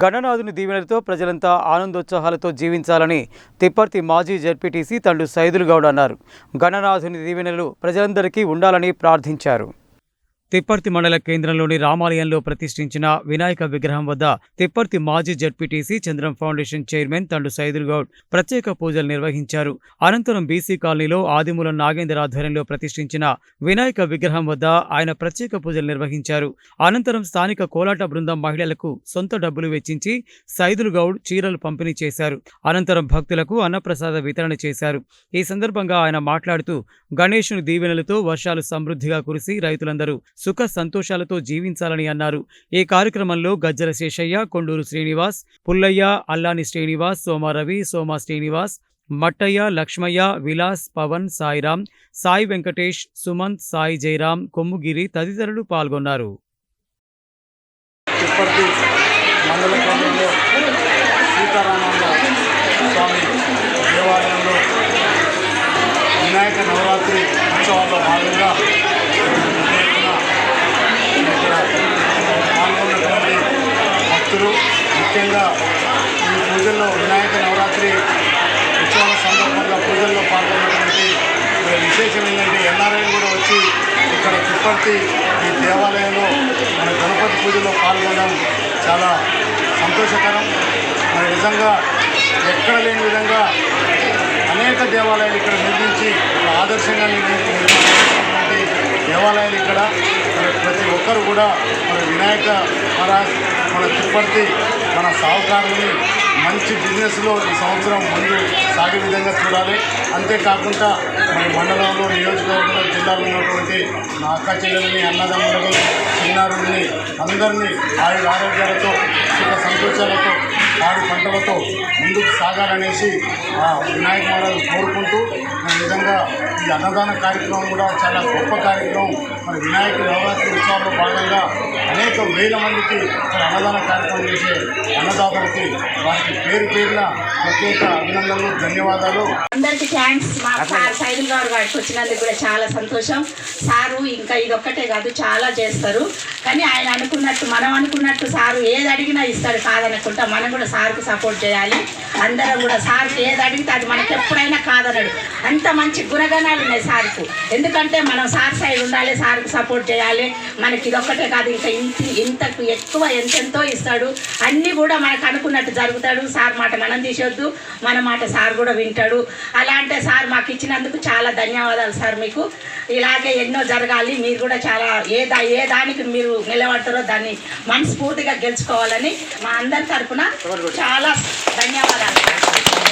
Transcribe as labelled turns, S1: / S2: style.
S1: గణనాథుని దీవెనలతో ప్రజలంతా ఆనందోత్సాహాలతో జీవించాలని తిప్పర్తి మాజీ జడ్పీటీసీ తండ్రి సైదులు గౌడ్ అన్నారు. గణనాథుని దీవెనలు ప్రజలందరికీ ఉండాలని ప్రార్థించారు. తిప్పర్తి మండల కేంద్రంలోని రామాలయంలో ప్రతిష్ఠించిన వినాయక విగ్రహం వద్ద తిప్పర్తి మాజీ ZPTC Chandram foundation chairman Thandu Saidul Goud ప్రత్యేక పూజలు నిర్వహించారు. అనంతరం బీసీ కాలనీలో ఆదిమూలం నాగేందర్ ఆధ్వర్యంలో ప్రతిష్ఠించిన వినాయక విగ్రహం వద్ద ఆయన ప్రత్యేక పూజలు నిర్వహించారు. అనంతరం స్థానిక కోలాట బృందం మహిళలకు సొంత డబ్బులు వెచ్చించి సైదుల్ గౌడ్ చీరలు పంపిణీ చేశారు. అనంతరం భక్తులకు అన్నప్రసాద వితరణ చేశారు. ఈ సందర్భంగా ఆయన మాట్లాడుతూ గణేశుని దీవెనలతో వర్షాలు సమృద్ధిగా కురిసి రైతులందరూ సుఖ సంతోషాలతో జీవించాలని అన్నారు. ఈ కార్యక్రమంలో గజ్జల శేషయ్య కొండూరు శ్రీనివాస్ పుల్లయ్య అల్లాని శ్రీనివాస్ సోమారవి సోమా శ్రీనివాస్ మట్టయ్య లక్ష్మయ్య విలాస్ పవన్ సాయిరాం సాయి వెంకటేష్ సుమంత్ సాయి జయరాం కొమ్ముగిరి తదితరులు పాల్గొన్నారు.
S2: వినాయక నవరాత్రి ఉత్సవాల్లో భాగంగా పెద్ద ఎత్తున ఇక్కడ పాల్గొన్నటువంటి భక్తులు ముఖ్యంగా ఈ పూజల్లో వినాయక నవరాత్రి ఉత్సవాల సందర్భంగా పూజల్లో పాల్గొన్నటువంటి విశేషం ఏంటంటే ఎన్ఆర్ఐ కూడా వచ్చి ఇక్కడ తిప్పర్తి ఈ దేవాలయంలో మన గణపతి పూజలో పాల్గొనడం చాలా సంతోషకరం. మరి నిజంగా ఎక్కడ లేని విధంగా అనేక దేవాలయాలు ఇక్కడ నిర్మించి ఆదర్శంగా నిర్మించినటువంటి దేవాలయాలు ఇక్కడ. ప్రతి ఒక్కరు కూడా మన వినాయక మహారాజ్ మన తిప్పర్తి మన సాహుకారుని మంచి బిజినెస్లో ఈ సంవత్సరం ముందు సాగే విధంగా చూడాలి. అంతేకాకుండా మన మండలంలో నియోజకవర్గంలో జిల్లాలో ఉన్నటువంటి నా అక్క చెల్లెల్ని అన్నదమ్ములని చిన్నారుల్ని అందరినీ ఆయుర ఆరోగ్యాలతో సుఖ సంతోషాలతో పంటలతో ముందుకు సాగాలనేసి ఆ వినాయక మహారాజు కోరుకుంటూ నిజంగా ఈ అన్నదాన కార్యక్రమం కూడా చాలా గొప్ప కార్యక్రమం. మరి వినాయక నవరాత్రి ఉత్సవాల్లో భాగంగా అనేక వేల మందికి మరి అన్నదాన కార్యక్రమం చేసే అన్నదాతలకి వారికి పేరు పేరున ప్రత్యేక అభినందనలు ధన్యవాదాలు.
S3: అందరికి థ్యాంక్స్ మా సార్ సైదుల్ గారు గారికి వచ్చినందుకు కూడా చాలా సంతోషం. సారు ఇంకా ఇది ఒక్కటే కాదు చాలా చేస్తారు. కానీ ఆయన అనుకున్నట్టు మనం అనుకున్నట్టు సారు ఏది అడిగినా ఇస్తాడు కాదనుకుంటా మనం కూడా సార్కు సపోర్ట్ చేయాలి అందరం కూడా సార్కి ఏది అడిగితే అది మనకి ఎప్పుడైనా కాదనడు అంత మంచి గుణగణాలు ఉన్నాయి సార్కు. ఎందుకంటే మనం సార్ సైడ్ ఉండాలి సార్కు సపోర్ట్ చేయాలి. మనకి ఇది ఒక్కటే కాదు ఇంకా ఇంత ఇంతకు ఎక్కువ ఎంతెంతో ఇస్తాడు. అన్నీ కూడా మనకు అనుకున్నట్టు జరుగుతాడు. సార్ మాట మనం తీసేద్దు మన మాట సార్ కూడా వింటాడు. అలా అంటే సార్ మాకు ఇచ్చినందుకు చాలా ధన్యవాదాలు సార్ మీకు. ఇలాగే ఎన్నో జరగాలి. మీరు కూడా చాలా ఏ దా ఏ దానికి మీరు నిలబడతారో దాన్ని మనస్ఫూర్తిగా గెలుచుకోవాలని మా అందరి తరఫున చాలా ధన్యవాదాలు. กัน